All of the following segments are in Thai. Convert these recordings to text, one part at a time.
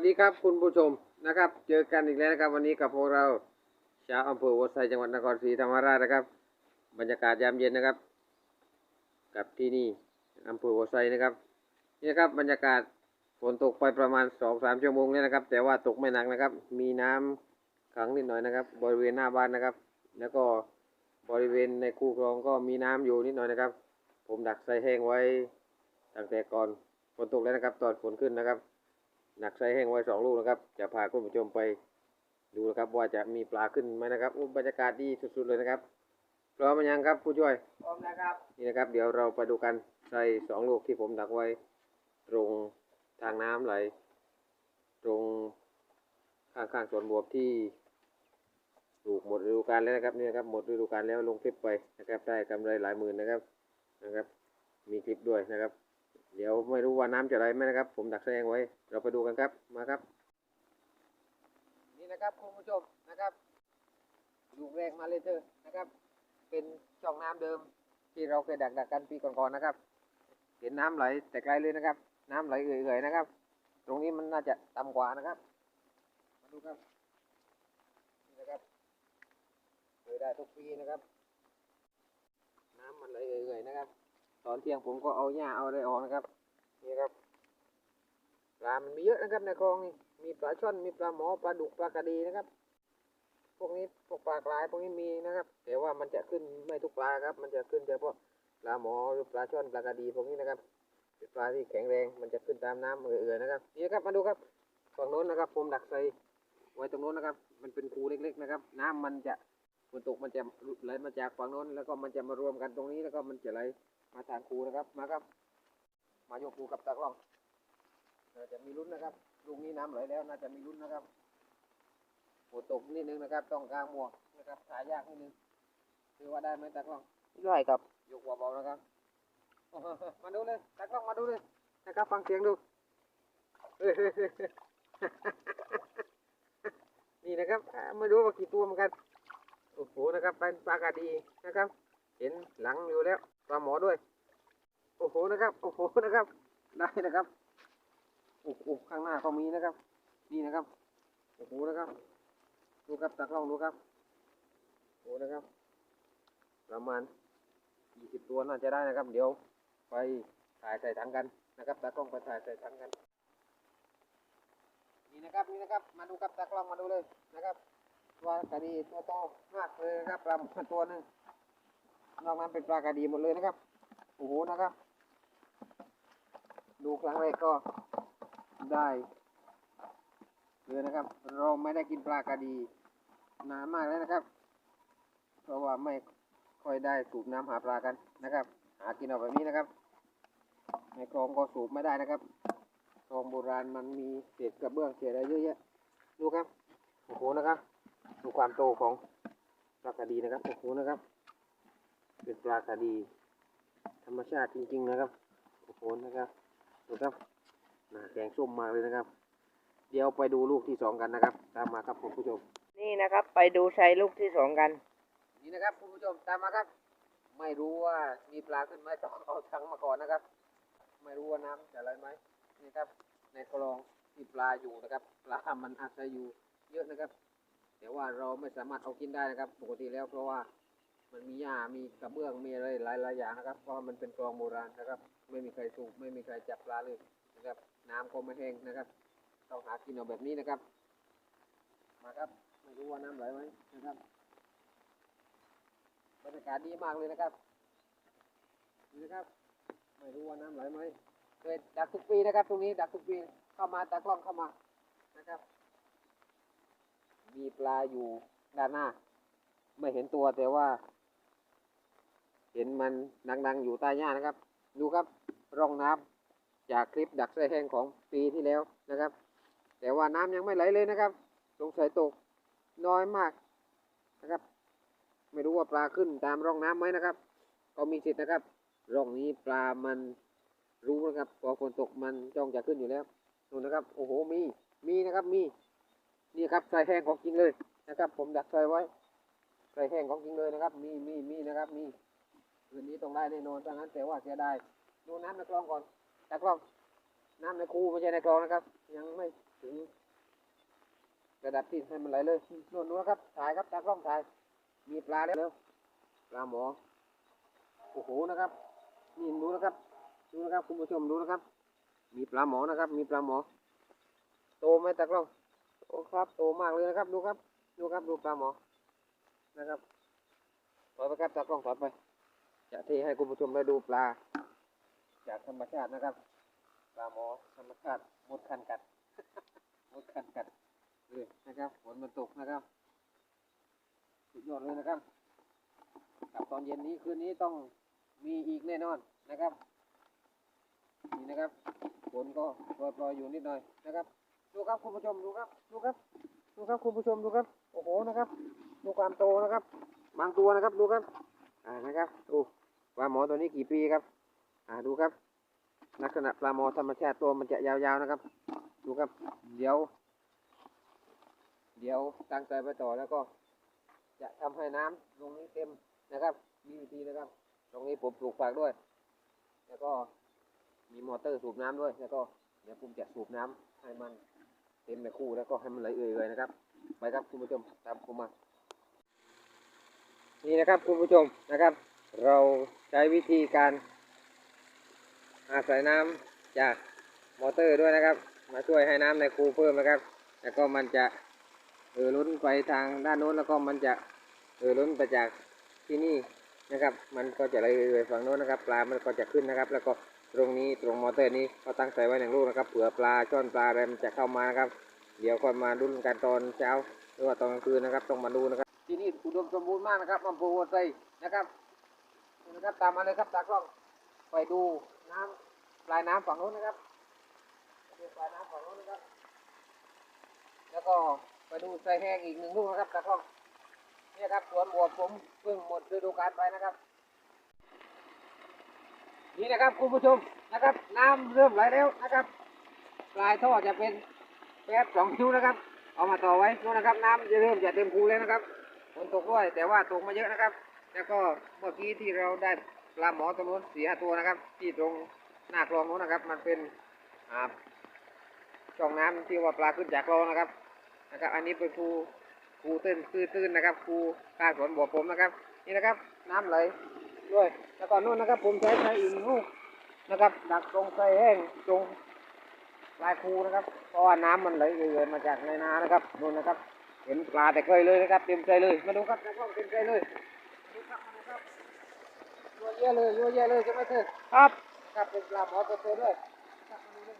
สดีครับคุณผู้ชมนะครับ เจอกันอีกแล้วนะครับ วันนี้กับพวกเราชาวอำเภอวัดไซจังหวัดนครศรีธรรมราชนะครับ บรรยากาศยามเย็นนะครับ กับที่นี่อำเภอวัดไซนะครับนี่นะครับบรรยากาศฝนตกไปประมาณสองสามชั่วโมงแล้วนะครับ แต่ว่าตกไม่หนักนะครับ มีน้ำขังนิดหน่อยนะครับ บริเวณหน้าบ้านนะครับ แล้วก็บริเวณในคูคลองก็มีน้ำอยู่นิดหน่อยนะครับ ผมดักใส่แห้งไว้ตั้งแต่ก่อนฝนตกแล้วนะครับ ตอนฝนขึ้นนะครับ หนักใส่แห้งไว้สองลูกนะครับ จะพาคุณผู้ชมไปดูนะครับ ว่าจะมีปลาขึ้นไหมนะครับอุ๊ยบรรยากาศดีสุดๆเลยนะครับพร้อมหรือยังครับผู้ช่วยพร้อมนะครับนี่นะครับ เดี๋ยวเราไปดูกันใส่สองลูกที่ผมดักไว้ ตรงทางน้ำไหล ตรงข้างๆสวนบวบที่ปลูกหมดฤดูกาลแล้วนะครับนี่นะครับหมดฤดูกาลแล้วลงคลิปไปนะครับได้กำไรหลายหมื่นนะครับนะครับ มีคลิปด้วยนะครับ เดี๋ยวไม่รู้ว่าน้ำจะไหลไหมนะครับ ผมดักแสดงไว้ เราไปดูกันครับมาครับ นี่นะครับคุณผู้ชมนะครับลูกแรกมาเลยเธอนะครับ เป็นช่องน้ำเดิม ที่เราเคยดักดักกันปีก่อนๆนะครับ เห็นน้ำไหลแต่ไกลเลยนะครับ น้ำไหลเอื่อยๆนะครับ ตรงนี้มันน่าจะต่ำกว่านะครับมาดูครับนี่นะครับเคยได้ทุกปีนะครับ น้ำมันไหลเอื่อยๆนะครับ ตอนเที่ยงผมก็เอาหญ้าเอาอะไรออกนะครับ นี่ครับ ปลา มันมีเยอะนะครับในคลองนี่ มีปลาช่อน มีปลาหมอ ปลาดุก ปลากระดีนะครับ พวกนี้พวกปลากรายพวกนี้มีนะครับ แต่ว่ามันจะขึ้นไม่ทุกปลาครับ มันจะขึ้นเฉพาะปลาหมอหรือปลาช่อน ปลากระดีพวกนี้นะครับเป็นปลาที่แข็งแรง มันจะขึ้นตามน้ำเอื่อยๆนะครับ นี่ครับ มาดูครับ ฝั่งโน้นนะครับ ผมดักใส่ไว้ตรงโน้นนะครับ มันเป็นคูเล็กๆนะครับ น้ำมันจะฝนตกมันจะไหลมาจากฝั่งโน้น แล้วก็มันจะมารวมกันตรงนี้ แล้วก็มันจะไหล มาทางคูนะครับ มาครับ มายกคูกับตะกล้องน่าจะมีลุ้นนะครับลูกนี้น้ำไหลแล้วน่าจะมีลุ้นนะครับฝนตกนิดนึงนะครับ ต้องกางหมวกนะครับถ่ายยากนิดนึงคือว่าได้ไหมตะกล้องได้ครับยกหัวเบานะครับมาดูเลยตากล้องมาดูเลยนะครับฟังเสียงดูนี่นะครับอ่าไม่รู้ว่ากี่ตัวเหมือนกันโอ้โหนะครับเป็นปลากระดีนะครับ เห็นหลังอยู่แล้ว ปลาหมอด้วย โอ้โหนะครับ โอ้โหนะครับ ได้นะครับ โอ้โหข้างหน้าก็มีนะครับ นี่นะครับ โอ้โหนะครับ ดูครับตากล้องดูครับ โอ้โหนะครับ ประมาณยี่สิบตัวน่าจะได้นะครับ เดี๋ยวไปถ่ายใส่ถังกันนะครับ ตากล้องไปถ่ายใส่ถังกัน นี่นะครับ นี่นะครับ มาดูครับตากล้องมาดูเลยนะครับปลากระดีตัวโตมากเลยนะครับปลาหมอตัวหนึ่ง นอกนั้นเป็นปลากระดีหมดเลยนะครับ โอ้โหนะครับ ดูครั้งแรกก็ได้เลยนะครับ เราไม่ได้กินปลากระดีนานมากแล้วนะครับ เพราะว่าไม่ค่อยได้สูบน้ำหาปลากันนะครับ หากินเอาแบบนี้นะครับ ในคลองก็สูบไม่ได้นะครับคลองโบราณมันมีเศษกระเบื้องเศษอะไรเยอะแยะดูครับโอ้โหนะครับ ดูความโตของปลากระดีนะครับโอ้โหนะครับ เป็นปลากระดี ธรรมชาติจริง ๆ นะครับโอ้โหนะครับดูครับหน้าแดงส้มมากเลยนะครับ เดี๋ยวไปดูลูกที่สองกันนะครับ ตามมาครับคุณผู้ชม นี่นะครับ ไปดูชัยลูกที่สองกัน นี่นะครับคุณผู้ชมตามมาครับ ไม่รู้ว่ามีปลาขึ้นไหมต้องเอาถังมาก่อนนะครับ ไม่รู้ว่าน้ำจะอะไรไหมนี่ครับ ในคลองที่ปลาอยู่นะครับ ปลามันอาศัยอยู่เยอะนะครับ แต่ว่าเราไม่สามารถเอากินได้นะครับ ปกติแล้วเพราะว่า มันมีหญ้ามีกระเบื้องมีอะไรหลายๆอย่างนะครับ เพราะมันเป็นคลองโบราณนะครับ ไม่มีใครสูบไม่มีใครจับปลาเลยนะครับ น้ำก็ไม่แห้งนะครับ ต้องหากินเอาแบบนี้นะครับ มาครับไม่รู้ว่าน้ำไหลไหมนะครับบรรยากาศดีมากเลยนะครับนี่นะครับ ไม่รู้ว่าน้ำไหลไหมเคยดักทุกปีนะครับ ตรงนี้ดักทุกปีเข้ามาตากล้องเข้ามานะครับ มีปลาอยู่ด้านหน้า ไม่เห็นตัวแต่ว่า เห็นมันดังๆอยู่ใต้หญ้านะครับ ดูครับร่องน้ำจากคลิปดักไส้แห้งของปีที่แล้วนะครับ แต่ว่าน้ำยังไม่ไหลเลยนะครับสงสัยตกน้อยมากนะครับ ไม่รู้ว่าปลาขึ้นตามร่องน้ำไหมนะครับ ก็มีสิทธิ์นะครับ ร่องนี้ปลามันรู้นะครับพอฝนตกมันจ้องจะขึ้นอยู่แล้วดูนะครับ โอ้โหมีมีนะครับมีนี่ครับใส่แห้งของจริงเลยนะครับ ผมดักใส่ไว้ใส่แห้งของจริงเลยนะครับ มีมีมีนะครับมี คืนนี้ต้องได้แน่นอนดังนั้นแต่ว่าเสียดายดูน้ำในคลองก่อนจากคลองน้ำในคูไม่ใช่ในคลองนะครับ ยังไม่ถึงระดับที่ให้มันไหลเลยนวดนวดครับถ่ายครับตากล้องถ่าย มีปลาแล้วเร็วปลาหมอโอ้โหนะครับนี่ดูนะครับดูนะครับคุณผู้ชมดูนะครับ มีปลาหมอนะครับ มีปลาหมอ โตไหมตากล้องโอ้ครับ โตมากเลยนะครับ ดูครับ ดูครับดูปลาหมอนะครับถอยไปครับตากล้องถอยไป จะเทให้คุณผู้ชมได้ดูปลา จากธรรมชาตินะครับ ปลาหมอธรรมชาติมดคันกัดมดคันกัดเลยนะครับฝนมันตกนะครับสุดยอดเลยนะครับกับตอนเย็นนี้คืนนี้ต้องมีอีกแน่นอนนะครับนี่นะครับฝนก็โปรยๆอยู่นิดหน่อยนะครับ ดูครับคุณผู้ชมดูครับดูครับดูครับคุณผู้ชมดูครับโอ้โหนะครับ ดูความโตนะครับ บางตัวนะครับดูครับอ่านะครับดู ปลาหมอตัวนี้กี่ปีครับ อ่าดูครับ ลักษณะปลาหมอธรรมชาติตัวมันจะยาวๆนะครับ ดูครับ เดี๋ยว เดี๋ยวตั้งใจไปต่อแล้วก็ จะทำให้น้ำตรงนี้เต็มนะครับ มีวิธีนะครับ ตรงนี้ผมปลูกฝักด้วย แล้วก็มีมอเตอร์สูบน้ำด้วย แล้วก็เดี๋ยวผมจะสูบน้ำให้มันเต็มในคู่แล้วก็ให้มันไหลเอื่อยๆนะครับ ไปครับคุณผู้ชมตามผมมา นี่นะครับคุณผู้ชมนะครับ เรา ใช้วิธีการอาศัยน้ำจากมอเตอร์ด้วยนะครับ มาช่วยให้น้ำในคูเพิ่มนะครับ แล้วก็มันจะเออล้นไปทางด้านโน้นแล้วก็มันจะเออล้นไปจากที่นี่นะครับ มันก็จะไหลเอื่อยๆฝั่งโน้นนะครับ ปลา มันก็จะขึ้นนะครับ แล้วก็ตรงนี้ตรงมอเตอร์นี้ก็ตั้งใส่ไว้หนึ่งลูกนะครับ เผื่อปลาช่อนปลาอะไรมันจะเข้ามานะครับ เดี๋ยวก็มาดุนกันตอนเช้าหรือว่าตอนกลางคืนนะครับ ต้องมาดูนะครับ ที่นี่อุดมสมบูรณ์มากนะครับอำเภอวัวไซนะครับ นะครับตามมาเลยครับตากล้องไปดูน้ำปลายน้ำฝั่งโน้นนะครับดูปลายน้ำฝั่งโน้นนะครับ แล้วก็ไปดูไซแห้งอีกหนึ่งลูกนะครับตากล้องนี่ครับสวนบัวผมเพิ่งหมดฤดูกาลไปนะครับ นี่นะครับคุณผู้ชมนะครับ น้ำเริ่มไหลแล้วนะครับ ปลายท่อจะเป็นแป๊บสองนิ้วนะครับ เอามาต่อไว้นู่นนะครับ น้ำจะเริ่มจะเต็มคูแล้วนะครับฝนตกด้วยแต่ว่าตกมาเยอะนะครับ แล้วก็เมื่อกี้ที่เราได้ปลาหมอตัวนู้นสี่ห้าตัวนะครับ ที่ตรงหน้าคลองนู้นนะครับ มันเป็นอ่าช่องน้ำที่ว่าปลาขึ้นจากคลองนะครับนะครับ อันนี้เป็นคูคูตื้นตื้นนะครับคูข้างสวนบ่อผมนะครับ นี่นะครับน้ำไหลด้วย แล้วก็นู่นนะครับ ผมใช้ใช้อีกหนึ่งลูกนะครับดักตรงไส้แห้งตรงลายคูนะครับ เพราะว่าน้ำมันไหลเอื่อยมาจากในนานะครับนู่นนะครับ เห็นปลาแต่เคยเลยนะครับ เต็มใจเลยมาดูครับนะครับเต็มใจเลยมาดูครับมาดูครับ ยัวเยอะเลยยัวเยอะเลยใช่ไหมเธอครับนะครับเป็นปลาหมอตัวโตด้วยนะครับมาดูเลย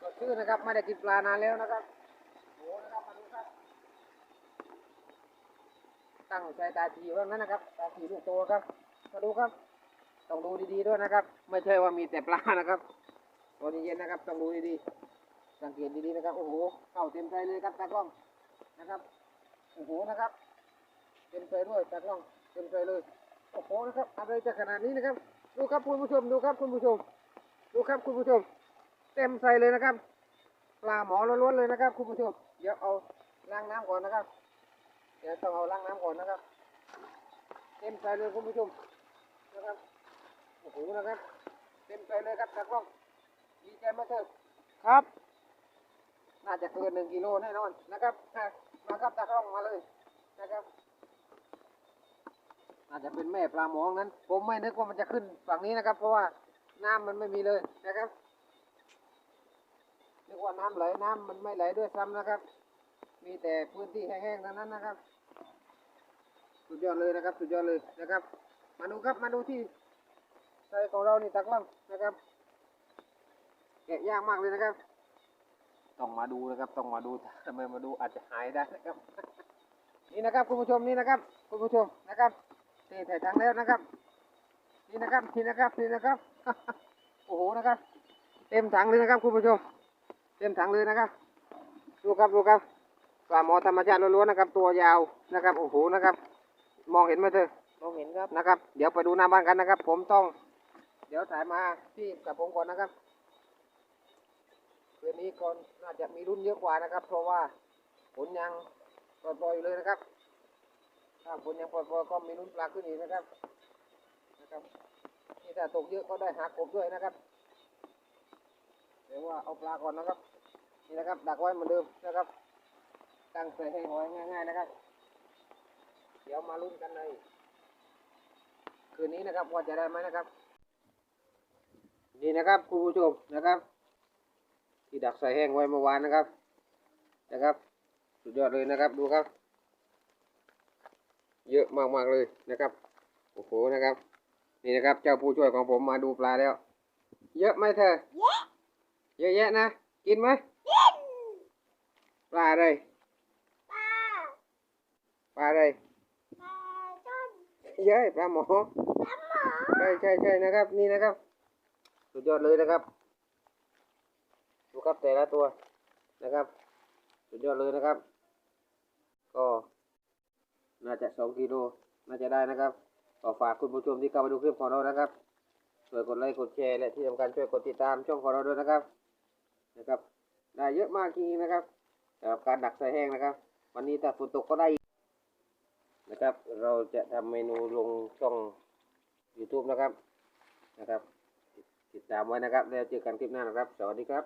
สดชื่นนะครับไม่ได้กินปลานานแล้วนะครับโอ้นะครับมาดูครับตั้งใจตาทีว่างั้นนะครับตาทีลูกโตครับมาดูครับต้องดูดีๆด้วยนะครับ ไม่ใช่ว่ามีแต่ปลานะครับตอนเย็นๆนะครับต้องดูดีๆสังเกตดีๆนะครับโอ้โหเข้าเต็มใจเลยครับตากล้องนะครับโอ้โหนะครับเต็มใจด้วยตากล้องเต็มใจเลย โอ้โหนะครับอะไรจะขนาดนี้นะครับ ดูครับคุณผู้ชมดูครับคุณผู้ชม ดูครับคุณผู้ชม เต็มใจเลยนะครับปลาหมอล้วนๆเลยนะครับ คุณผู้ชม เดี๋ยวเอาล้างน้ำก่อนนะครับ เดี๋ยวต้องเอาล้างน้ำก่อนนะครับ เต็มใจเลยคุณผู้ชมนะครับโอ้โหนะครับ เต็มใจเลยครับตากล้องดีใจมากเถอะครับ น่าจะเกินหนึ่งกิโลแน่นอนนะครับอะมาครับตากล้องมาเลยนะครับ อาจจะเป็นแม่ปลาหมอนั้น ผมไม่นึกว่ามันจะขึ้นฝั่งนี้นะครับ เพราะว่าน้ำมันไม่มีเลยนะครับนึกว่าน้ำไหลน้ำมันไม่ไหลด้วยซ้ำนะครับ มีแต่พื้นที่แห้งๆเท่านั้นนะครับ สุดยอดเลยนะครับ สุดยอดเลยนะครับ มาดูครับมาดูที่ใส่ของเรานี่ตากล้องนะครับแกะยากมากเลยนะครับ ต้องมาดูนะครับ ต้องมาดูทำไมมาดูอาจจะหายได้นะครับ นี่นะครับคุณผู้ชมนี่นะครับ คุณผู้ชมนะครับ เทใส่ถังแล้วนะครับ นี่นะครับนี่นะครับนี่นะครับ โอ้โหนะครับ เต็มถังเลยนะครับคุณผู้ชม เต็มถังเลยนะครับ ดูครับดูครับปลาหมอธรรมชาติล้วนๆนะครับ ตัวยาวนะครับโอ้โหนะครับ มองเห็นไหมเธอมองเห็นครับนะครับ เดี๋ยวไปดูหน้าบ้านกันนะครับ ผมต้อง เดี๋ยวถ่ายมาที่กับผมก่อนนะครับคืนนี้ก่อนน่าจะมีรุ่นเยอะกว่านะครับ เพราะว่าฝนยังปล่อยๆอยู่เลยนะครับ ถ้าฝนยังปล่อก็มีรุ่นปลาขึ้นอีกนะครับนะครับนี่ถ้าตกเยอะก็ได้หากบด้วยนะครับเดี๋ยวว่าเอาปลาก่อนนะครับ นี่นะครับดักไว้เหมือนเดิมนะครับ ตั้งใส่ให้หอยง่ายๆนะครับ เดี๋ยวมาลุ้นกันเลยคืนนี้นะครับว่าจะได้ไหมนะครับ นี่นะครับคุณผู้ชมนะครับ ที่ดักใส่แห้งไว้เมื่อวานนะครับนะครับ สุดยอดเลยนะครับดูครับ เยอะมากๆเลยนะครับโอ้โหนะครับ นี่นะครับ เจ้าผู้ช่วยของผมมาดูปลาแล้ว เยอะไหมเธอ เยอะแยะนะ กินไหมปลาอะไรปลาปลาอะไรปลาจ้อนเย้ยปลาหมอปลาหมอใช่ใช่ใช่นะครับ นี่นะครับ สุดยอดเลยนะครับ ดูครับแต่ละตัวนะครับ สุดยอดเลยนะครับ ก็ น่าจะสองกิโลน่าจะได้นะครับก็ฝากคุณผู้ชมที่เข้ามาดูคลิปของเรานะครับช่วยกดไลค์กดแชร์และที่สำคัญช่วยกดติดตามช่องของเราด้วยนะครับ นะครับ ได้เยอะมากจริงๆนะครับสำหรับการดักใส่แห้งนะครับ วันนี้ถ้าฝนตกก็ได้นะครับ เราจะทำเมนูลงช่อง YouTube นะครับนะครับติดตามไว้นะครับ แล้วเจอกันคลิปหน้านะครับ สวัสดีครับ